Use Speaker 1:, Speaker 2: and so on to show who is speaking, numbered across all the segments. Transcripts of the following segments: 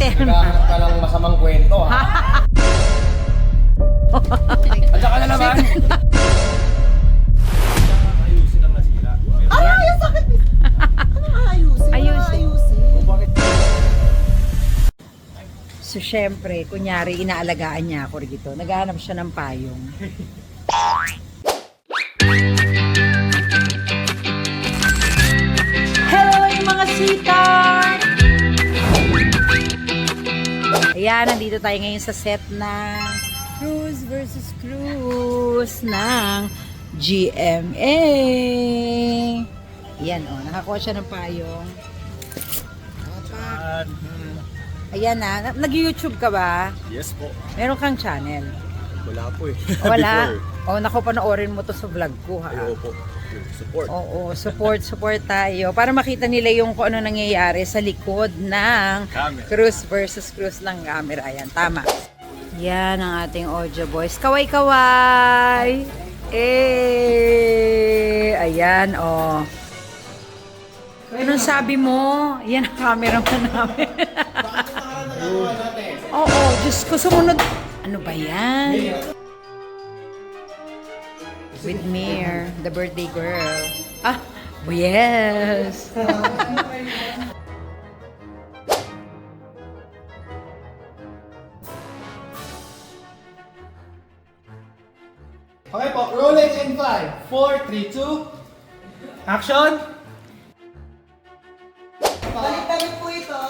Speaker 1: Terno.
Speaker 2: Naghahanap ka ng masamang kwento, ha? At saka na naman. Ayusin ang nasira.
Speaker 3: Ay, ang sakit! Ano ayusin?
Speaker 1: Ayusin.
Speaker 3: Ayusin.
Speaker 2: Bakit?
Speaker 1: So, syempre, kunyari, inaalagaan niya ako rito. Naghahanap siya ng payong. Hello, yung mga sitar! Ayan, nandito tayo ngayon sa set ng Cruise versus Cruise ng GMA. Ayan, oh, nakakuha siya ng payong. Nakapak. Ayan na, nag-YouTube ka ba?
Speaker 2: Yes po.
Speaker 1: Meron kang channel?
Speaker 2: Wala po eh.
Speaker 1: Wala. O, naku, panoorin mo to sa vlog ko, ha?
Speaker 2: Ayaw po. Support.
Speaker 1: Oo, support, support tayo. Para makita nila yung kung ano nangyayari sa likod ng
Speaker 2: Camera.
Speaker 1: cruise versus cruise ng camera. Ayan, tama. Yan ang ating audio boys. Kaway-kaway! Eh! Ayan, oh. Anong sabi mo? Yan ang camera mo namin. Oo, Diyos ko, sumunod. Ano ba yan? With Mir, the birthday girl. Ah, oh yes.
Speaker 4: Okay po, Rolex and fly. 4, 3, 2, action!
Speaker 3: Balik-balik po ito.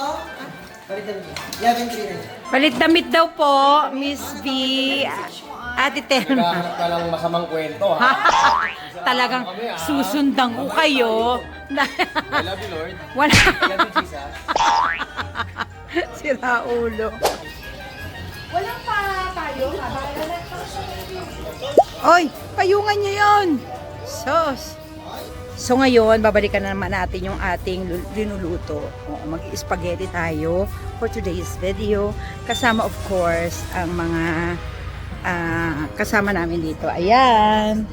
Speaker 3: Balik-balik. Yakin three
Speaker 1: Palit damit daw po, Miss V. Ate Terna.
Speaker 2: Naghahanap ka ng masamang kwento, ha?
Speaker 1: Talagang susundan ko kayo. Na-
Speaker 2: I love you, Lord.
Speaker 1: Wala.
Speaker 2: I love you, Jesus.
Speaker 1: Sira ulo.
Speaker 3: Walang pa tayo.
Speaker 1: Oy, payungan niyo yon. Sos. So ngayon, babalikan na naman natin yung ating lu- linuluto. Oo, Mag-spaghetti tayo for today's video. Kasama of course ang mga ah, kasama namin dito. Ayan.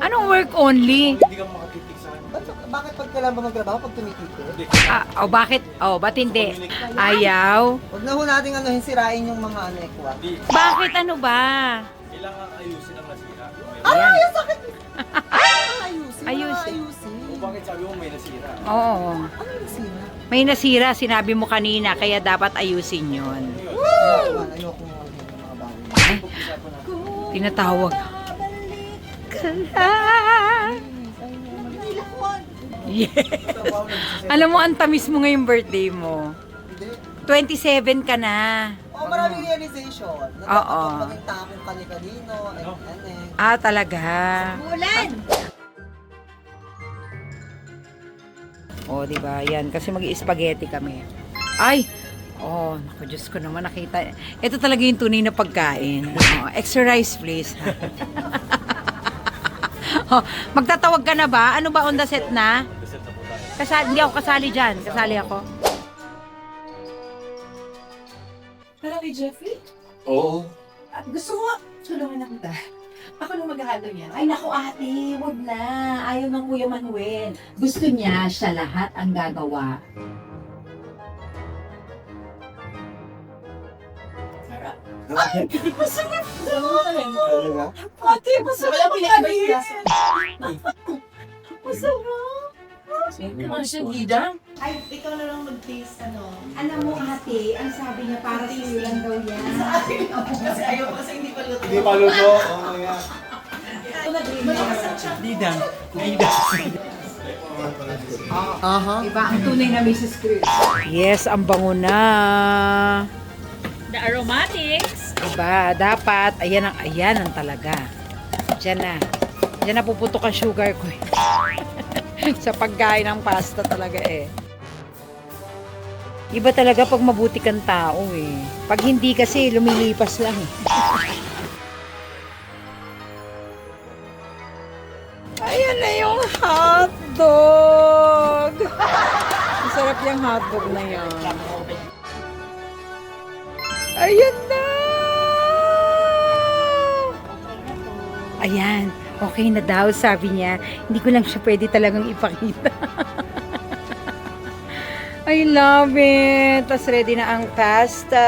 Speaker 1: Anong work only?
Speaker 2: Hindi ka makatitig sa akin.
Speaker 3: Ba't- bakit pag kailangan ba magtrabaho pag tumitipid?
Speaker 1: Ah, oh, bakit? Oh, ba't hindi? Ayaw?
Speaker 3: Huwag na ho natin ano, sirain yung mga ano, ekwa.
Speaker 1: Bakit ano ba?
Speaker 2: Kailangan ayusin ang nasira.
Speaker 3: Ay, ang sakit! Ay, ayusin.
Speaker 1: Ayusin.
Speaker 3: Ayusin.
Speaker 2: O bakit sabi mo may nasira?
Speaker 1: Oo.
Speaker 3: Ano yung sira?
Speaker 1: May nasira, sinabi mo kanina, kaya dapat ayusin yon.
Speaker 3: Bagay.
Speaker 1: Tinatawag. Yeah. Alam mo, ang tamis mo ngayong birthday mo.
Speaker 3: Hindi.
Speaker 1: 27 ka na.
Speaker 3: Oh, maraming realization.
Speaker 1: Oo.
Speaker 3: dapat maging takong kani-kanino.
Speaker 1: Ah, talaga.
Speaker 3: Ulan!
Speaker 1: O, oh, di ba? Yan, kasi mag-spaghetti kami. Ay! Oh, naku, Diyos ko naman nakita. Ito talaga yung tunay na pagkain. Oh, extra rice, please. oh, magtatawag ka na ba? Ano ba on the set na? Kasali, hindi ako kasali dyan. Kasali ako.
Speaker 5: Parang kay Jeffrey?
Speaker 2: Oo.
Speaker 5: At gusto mo, tulungan na kita. Ako nung maghahalo niyan. Ay naku ate, wag na. Ayaw ng Kuya Manuel. Gusto niya siya lahat ang gagawa. Ay, masarap!
Speaker 3: Talaga?
Speaker 5: Ate, masarap yan eh! Masarap! Hindi naman siya gidang.
Speaker 3: Ay, ikaw na lang mag-taste, ano.
Speaker 1: Alam mo ate, ang sabi niya para sa iyo lang daw yan.
Speaker 3: Kasi ayaw kasi hindi pa luto.
Speaker 4: Hindi pa luto. Oh, yeah.
Speaker 2: Lidang. Lidang.
Speaker 3: Aha.
Speaker 1: Diba ang tunay na Mrs. Chris? Yes, ang bango na.
Speaker 5: The aromatics.
Speaker 1: Diba? Dapat, ayan ang, ayan ang talaga. Diyan na. Diyan na puputok ang sugar ko eh. Sa pagkain ng pasta talaga eh. Iba talaga pag mabuti kang tao eh. Pag hindi kasi, lumilipas lang eh. Ayan na yung hotdog! Masarap yung hotdog na yan. Ayan na! Ayan. Okay na daw, sabi niya. Hindi ko lang siya pwede talagang ipakita. I love it. Tapos ready na ang pasta.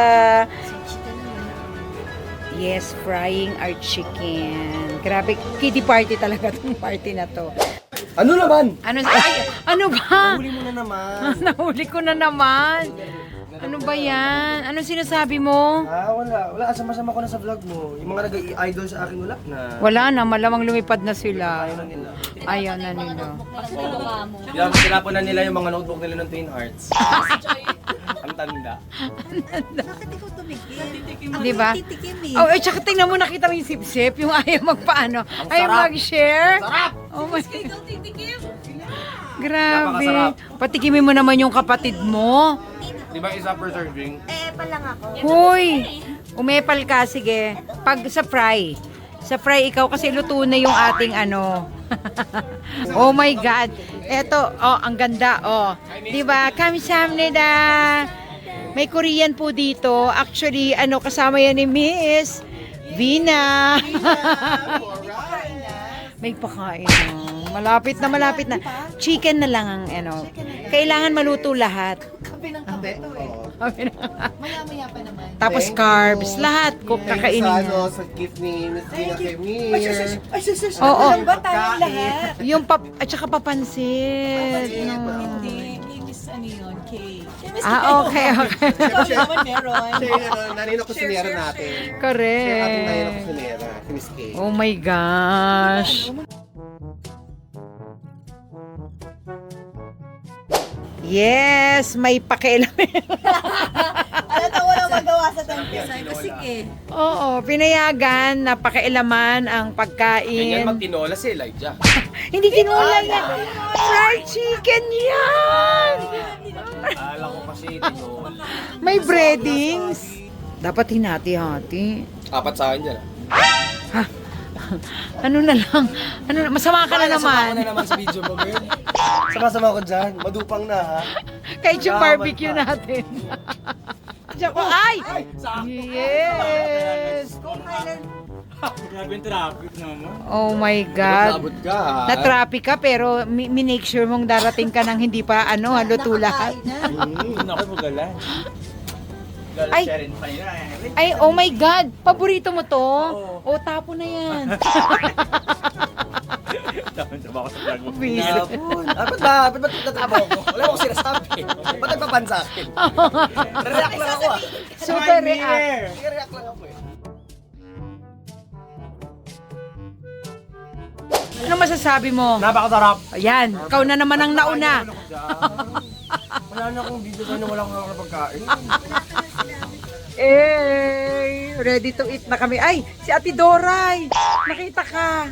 Speaker 1: Yes, frying our chicken. Grabe, kiddie party talaga tong party na to.
Speaker 3: Ano naman?
Speaker 1: Ano, ay, ano ba?
Speaker 3: Huli mo na naman.
Speaker 1: Nahuli ko na naman. Ano ba yan? Anong sinasabi mo?
Speaker 3: Ah, wala. Wala. Sama-sama ko na sa vlog mo. Yung mga nag-idol sa akin, wala na.
Speaker 1: Wala na, malamang lumipad na sila.
Speaker 3: Ayaw na nila.
Speaker 1: Ayaw na nila.
Speaker 3: Tinap- Tinapon na nila yung mga notebook nila ng Twin Hearts. Ang tanda.
Speaker 1: Di ba? Oh, eh, tsaka tingnan mo, nakita mo yung sip-sip, yung ayaw magpaano. Ayaw
Speaker 3: sarap.
Speaker 1: mag-share. Oh my Grabe.
Speaker 3: Napakasarap.
Speaker 1: Patikimin mo naman yung kapatid mo.
Speaker 3: Di ba isa per serving?
Speaker 1: Hoy! Umepal ka, sige. Pag sa fry. Sa fry ikaw kasi luto na yung ating ano. oh my God. Eto, oh, ang ganda, oh. Di ba? Kamsahamnida. May Korean po dito. Actually, ano, kasama yan ni Miss Vina. May pakain. oh. Malapit na, malapit na. Chicken na lang ang, ano. Kailangan maluto lahat.
Speaker 5: Kape ng kape to eh. Maya-maya pa naman.
Speaker 1: Tapos
Speaker 4: Thank
Speaker 1: carbs,
Speaker 4: you.
Speaker 1: lahat ko kakainin
Speaker 4: Sa,
Speaker 1: niya.
Speaker 4: ano, sa gift ni Miss Tina Kemir.
Speaker 1: Oo.
Speaker 5: Ba tayo lahat?
Speaker 1: Yung pap at saka papansit. No.
Speaker 5: Hindi. Kay Miss ano yun? Kay... Kay Miss
Speaker 1: Ah, okay, okay.
Speaker 5: Ikaw naman meron.
Speaker 4: Siya yung ano, nanay na kusinera natin. Siya yung ating nanay na
Speaker 1: Correct.
Speaker 4: kusinera, si Miss Kay.
Speaker 1: Oh my gosh. Yes, may pakialam.
Speaker 5: Alam na wala magawa sa ko, sige.
Speaker 1: Oo, pinayagan na pakialaman ang
Speaker 3: Ganyan
Speaker 1: pagkain.
Speaker 3: magtinola si Elijah.
Speaker 1: Hindi tinula yan. Fried chicken yan!
Speaker 3: Alam ko kasi tinola.
Speaker 1: May breadings. Dapat hinati-hati.
Speaker 3: Apat sa akin dyan.
Speaker 1: Ano na lang. Ano na, masama ka na
Speaker 3: Sama
Speaker 1: naman.
Speaker 3: na naman sa video mo, girl. Sama-sama ko dyan. Madupang na, ha?
Speaker 1: Kahit yung
Speaker 3: Yaman
Speaker 1: barbecue
Speaker 3: pa.
Speaker 1: natin. Diyan ko, ay! Yes!
Speaker 2: Grabe yung traffic naman.
Speaker 1: Oh my God.
Speaker 3: Nabot ka, ha?
Speaker 1: Na-traffic ka pero mi- minake sure mong darating ka ng hindi pa ano, haluto lahat.
Speaker 2: Doon ako magalan.
Speaker 1: Ay. Ay, oh my God! Paborito mo to? O, tapo na yan.
Speaker 2: Tapos sa bako sa vlog mo.
Speaker 1: Biso.
Speaker 3: Yapon. Ah, ba't ba? Ba't ba't natatrabaho ko? Wala akong sinasabi. Ba't nagpapan sa akin? React lang ako, ah.
Speaker 1: Super react.
Speaker 3: React lang ako, eh.
Speaker 1: Ano masasabi mo?
Speaker 3: Napakasarap.
Speaker 1: Ayan, ikaw na naman ang nauna.
Speaker 3: Wala na akong video sana wala akong pagkain.
Speaker 1: Eh, ready to eat na kami. Ay, si Ate Doray! Nakita ka.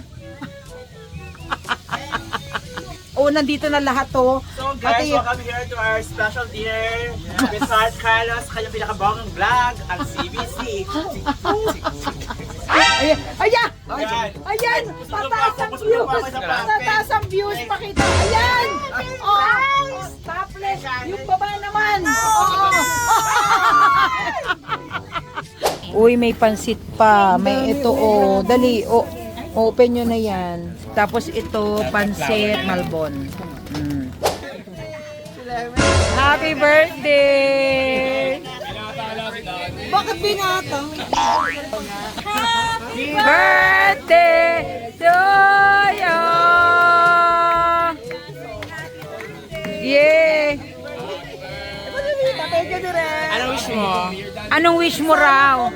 Speaker 1: oh, nandito na lahat to.
Speaker 2: So guys,
Speaker 1: Ate-
Speaker 2: welcome here to our special dinner with Sar Carlos, kanyang pinakabangang vlog, ang CBC.
Speaker 1: Ayan, ayan!
Speaker 2: Ayan.
Speaker 1: Ayan! Pataas ang views! Pataas ang views! Pakita! Ayan! Oh, oh, topless! Yung baba naman! Oh. Uy, may pansit pa. May ito, oh. Dali, oh. Open nyo na yan. Tapos ito, pansit malbon. Mm. Happy birthday!
Speaker 5: Bakit binatang?
Speaker 1: Happy birthday to you! Yay!
Speaker 2: Anong wish mo?
Speaker 1: Anong wish mo raw?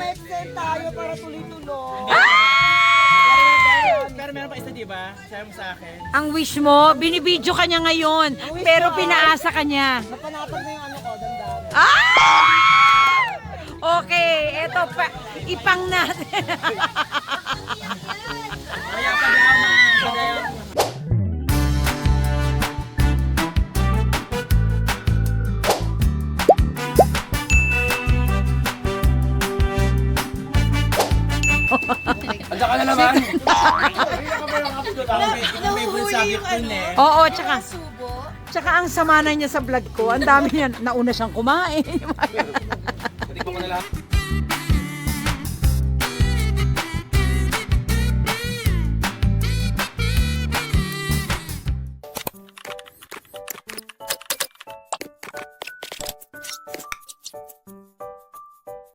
Speaker 2: Sabi mo sa akin.
Speaker 1: Ang wish mo, binibidyo ka niya ngayon, pero pinaasa ka niya.
Speaker 5: Napanatag na yung ano ko, dandan.
Speaker 1: Ah! Okay, eto pa, ipang natin.
Speaker 2: subject dun eh.
Speaker 1: Oo, tsaka, tsaka ang sama na niya sa vlog ko, ang dami niya, nauna siyang kumain.
Speaker 3: Hindi ko na lang.